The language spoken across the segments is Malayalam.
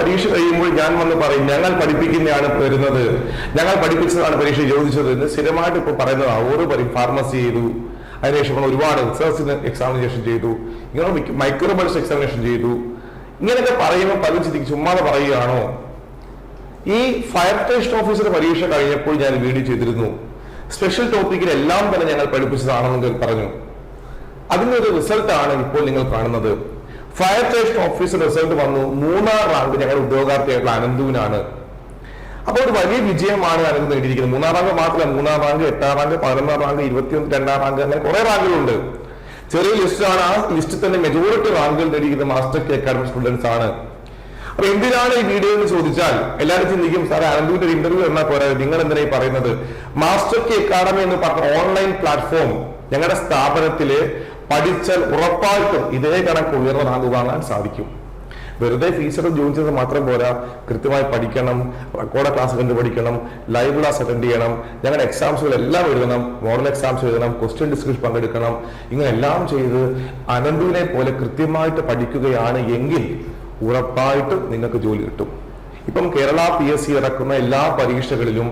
പരീക്ഷ കഴിയുമ്പോൾ ഞാൻ വന്ന് പറയും ഞങ്ങൾ പഠിപ്പിക്കുന്നതാണ് വരുന്നത്. ഞങ്ങൾ പഠിപ്പിച്ചതാണ് പരീക്ഷ ചോദിച്ചത് എന്ന് സ്ഥിരമായിട്ട് ഇപ്പൊ പറയുന്നതാണ് ഓരോ പരി ഫാർമസി ചെയ്തു. അതിനുശേഷം ഒരുപാട് റിസർച്ച് എക്സാമിനേഷൻ ചെയ്തു. ഇങ്ങനെ മൈക്രോബയോളജി എക്സാമിനേഷൻ ചെയ്തു. ഇങ്ങനെയൊക്കെ പറയുമ്പോൾ പലരും ചിന്തിക്കും ചുമ്മാതെ പറയുകയാണോ? ഈ ഫയർ സ്റ്റേഷൻ ഓഫീസർ പരീക്ഷ കഴിഞ്ഞപ്പോൾ ഞാൻ വീഡിയോ ചെയ്തിരുന്നു. സ്പെഷ്യൽ ടോപ്പിക്കിൽ എല്ലാം തന്നെ ഞങ്ങൾ പഠിപ്പിച്ചതാണെന്ന് പറഞ്ഞു. അതിന്റെ ഒരു റിസൾട്ടാണ് ഇപ്പോൾ നിങ്ങൾ കാണുന്നത്. ഫയർ സ്റ്റേഷൻ ഓഫീസ് റിസൾട്ട് വന്നു. മൂന്നാം റാങ്ക് ഞങ്ങളുടെ ഉദ്യോഗാർത്ഥിയായിട്ടുള്ള അനന്തുവിനാണ്. അപ്പോൾ ഒരു വലിയ വിജയമാണ് അനന്ത് നേടിയിരിക്കുന്നത്. മൂന്നാം റാങ്ക് മാത്രമല്ല മൂന്നാം റാങ്ക് എട്ടാം റാങ്ക് പതിനൊന്നാം റാങ്ക് ഇരുപത്തിയൊന്ന് രണ്ടാം റാങ്ക് അങ്ങനെ കുറെ റാങ്കുകളുണ്ട് ചെറിയ ലിസ്റ്റാണ് ആ ലിസ്റ്റിൽ തന്നെ മെജോറിറ്റി റാങ്കുകൾ നേടിയിരിക്കുന്ന മാസ്റ്റർ കെ അക്കാഡമി സ്റ്റുഡൻസ് ആണ്. അപ്പൊ എന്തിനാണ് ഈ വീഡിയോ എന്ന് ചോദിച്ചാൽ എല്ലാവരും ചിന്തിക്കും സാറേ അനന്തുവിന്റെ ഒരു ഇന്റർവ്യൂ എന്നാൽ പോരാ. നിങ്ങൾ എന്തിനാ പറയുന്നത്? മാസ്റ്റർ കെ അക്കാഡമി എന്ന് പറഞ്ഞ ഓൺലൈൻ പ്ലാറ്റ്ഫോം ഞങ്ങളുടെ സ്ഥാപനത്തിൽ പഠിച്ചാൽ ഉറപ്പായിട്ടും ഇതേ കണക്ക് ഉയർന്ന റാങ്ക് വാങ്ങാൻ സാധിക്കും. വെറുതെ ഫീസർ ജോയിൻ ചെയ്ത് മാത്രം പോരാ. കൃത്യമായി പഠിക്കണം റെക്കോർഡ് ക്ലാസ് കണ്ട് പഠിക്കണം ലൈവ് ക്ലാസ് അറ്റൻഡ് ചെയ്യണം ഞങ്ങളുടെ എക്സാംസുകൾ എല്ലാം എഴുതണം മോഡൽ എക്സാംസ് എഴുതണം ക്വസ്റ്റ്യൻ ഡിസ്കഷൻ പങ്കെടുക്കണം. ഇങ്ങനെ എല്ലാം ചെയ്ത് അനന്തുവിനെ പോലെ കൃത്യമായിട്ട് പഠിക്കുകയാണ് എങ്കിൽ ഉറപ്പായിട്ടും നിങ്ങൾക്ക് ജോലി കിട്ടും. ഇപ്പം കേരള പി എസ് സി ഇറക്കുന്ന എല്ലാ പരീക്ഷകളിലും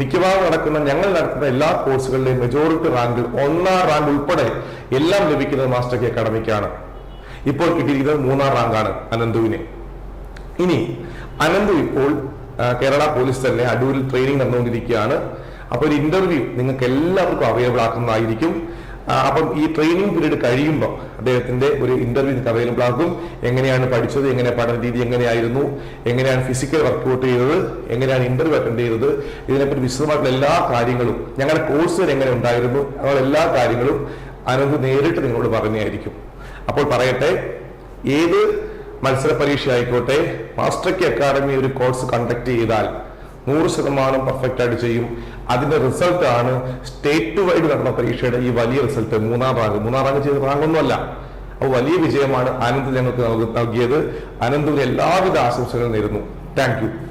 മിക്കവാറും നടക്കുന്ന ഞങ്ങൾ നടത്തുന്ന എല്ലാ കോഴ്സുകളിലെയും മെജോറിറ്റി റാങ്കിൽ ഒന്നാം റാങ്ക് ഉൾപ്പെടെ എല്ലാം ലഭിക്കുന്നത് മാസ്റ്റർ കെ അക്കാഡമിക്കാണ് ഇപ്പോൾ കിട്ടിയിരിക്കുന്നത് മൂന്നാം റാങ്കാണ് അനന്തുവിന്. ഇനി അനന്തു ഇപ്പോൾ കേരള പോലീസ് തന്നെ അടൂരിൽ ട്രെയിനിങ് നടന്നുകൊണ്ടിരിക്കുകയാണ്. അപ്പോൾ ഒരു ഇന്റർവ്യൂ നിങ്ങൾക്ക് എല്ലാവർക്കും അവൈലബിൾ ആക്കുന്നതായിരിക്കും. അപ്പം ഈ ട്രെയിനിങ് പീരീഡ് കഴിയുമ്പോൾ അദ്ദേഹത്തിന്റെ ഒരു ഇന്റർവ്യൂ ആക്കും എങ്ങനെയാണ് പഠിച്ചത് എങ്ങനെ പഠന രീതി എങ്ങനെയായിരുന്നു എങ്ങനെയാണ് ഫിസിക്കൽ വർക്കൗട്ട് ചെയ്തത് എങ്ങനെയാണ് ഇന്റർവ്യൂ അറ്റൻഡ് ചെയ്തത് ഇതിനെപ്പറ്റി വിശദമായിട്ടുള്ള എല്ലാ കാര്യങ്ങളും ഞങ്ങളുടെ കോഴ്സുകൾ എങ്ങനെ ഉണ്ടായിരുന്നു അങ്ങനെയുള്ള എല്ലാ കാര്യങ്ങളും അനന്ത് നേരിട്ട് നിങ്ങളോട് പറഞ്ഞായിരിക്കും. അപ്പോൾ പറയട്ടെ ഏത് മത്സര പരീക്ഷ ആയിക്കോട്ടെ മാസ്റ്റർ കെ അക്കാഡമി ഒരു കോഴ്സ് കണ്ടക്ട് ചെയ്താൽ നൂറ് ശതമാനം പെർഫെക്റ്റ് ആയിട്ട് ചെയ്യും. അതിന്റെ റിസൾട്ട് ആണ് സ്റ്റേറ്റ് വൈഡ് നടന്ന പരീക്ഷയുടെ ഈ വലിയ റിസൾട്ട് മൂന്നാം റാങ്ക് മൂന്നാം റാങ്ക് ചെയ്ത റാങ്ക് ഒന്നുമല്ല അപ്പോൾ വലിയ വിജയമാണ് ആനന്ദ് ഞങ്ങൾക്ക് നൽകി- നൽകിയത്. അനന്തിന് എല്ലാവിധ ആശംസകളും നേരുന്നു. താങ്ക്